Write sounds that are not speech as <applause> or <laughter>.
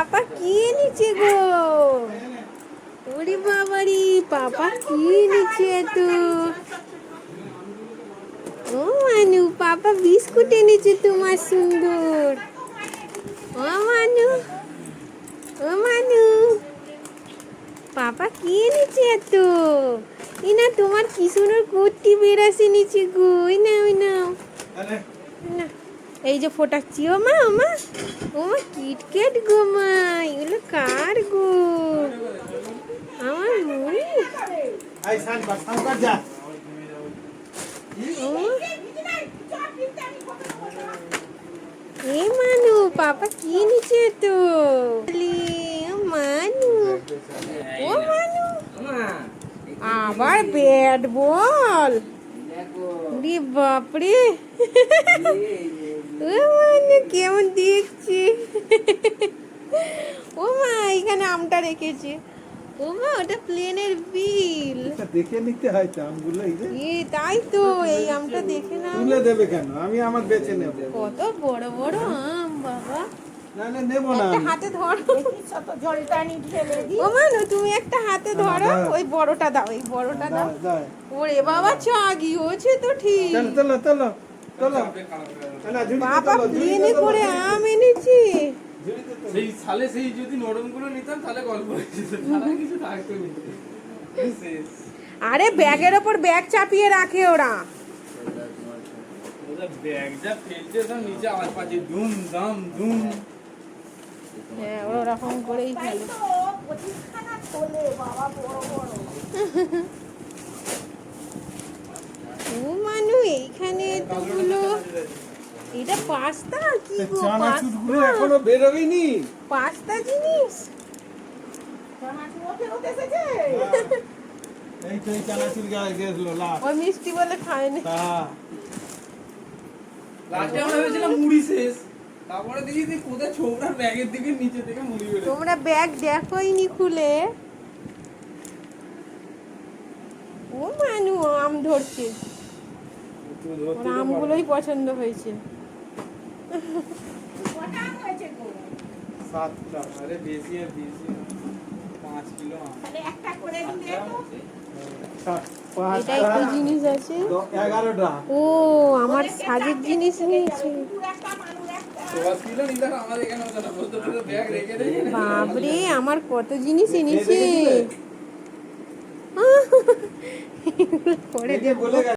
পাপা কি এনেছে গো? ওরে বাবারি পাপা কি এনেছে এত? ও মানু পাপা বিস্কুট এনেছে তোমার সুন্দর। ও মানু ও মানু পাপা কি এনেছে এত? এই না তোমার কি সুন্দর কুর্তি বেরাসি নিচে গো ওই না ওই না। না। এই যে ফোটাচ্ছি ও মা ও মা ও মা কিটকেট গো মা এগুলো কার গো? আমার মুড়ি? এ মানু পাপা কি নিচে তো মানু। ও মানু। আবার ব্যাট বল। বাপরে। কেমন দেখছি। ও মা এখানে আমটা রেখেছে। ও মা ওটা প্লেনের বিল। দেখে নিতে হয় তো আমগুলো এই তাই তো এই আমটা দেখে না তুলে দেবে কেন? আমি আমার বেছে নেব। কত বড় বড় আম বাবা। না না নেব না একটা হাতে ধরো। ও তুমি একটা হাতে ধরো। ওই বড়টা দাও এই বড়টা দাও। ওরে বাবা চাগি হচ্ছে তো ঠিক। চলো চলো চলো। বাবা প্লেনে করে আম এনেছি। সেই সালে সেই যদি নরমগুলো নিতাম তাহলে গল্প কিছু থাকতো আরে ব্যাগের ওপর ব্যাগ চাপিয়ে রাখে ওরা। ওদের ব্যাগ ফেলছে সব নিচে আওয়াজ পাচ্ছে। ধুম ধাম ধুম। হ্যাঁ ওরা ওরকম করেই ফেলে। ও <laughs> এটা পাস্তা কি গো চানাচুরগুলো এখনও বেরোয়নি। পাস্তা জিনিস? এই তো এই চানাচুর গায়ে গেছলো লাস্ট ওই মিষ্টি বলে খায়নি। তা। লাস্টে আমরা ভেবেছিলাম মুড়ি শেষ। তারপরে দেখি যে কোথায় ছোবড়ার ব্যাগের দিকে নিচে থেকে মুড়ি বেরোচ্ছে। তোমরা ব্যাগ দেখোইনি খুলে? ও মানু আম ধরছে। আমগুলোই পছন্দ হয়েছে। সাতটা আরে বেশি আর বেশি পাঁচ কিলো আম। সাত পাঁচ এটা একটু জিনিস আছে? ও আমার সাজের জিনিস নিয়েছে বাপরে আমার কত জিনিস এনেছে? করে দেবো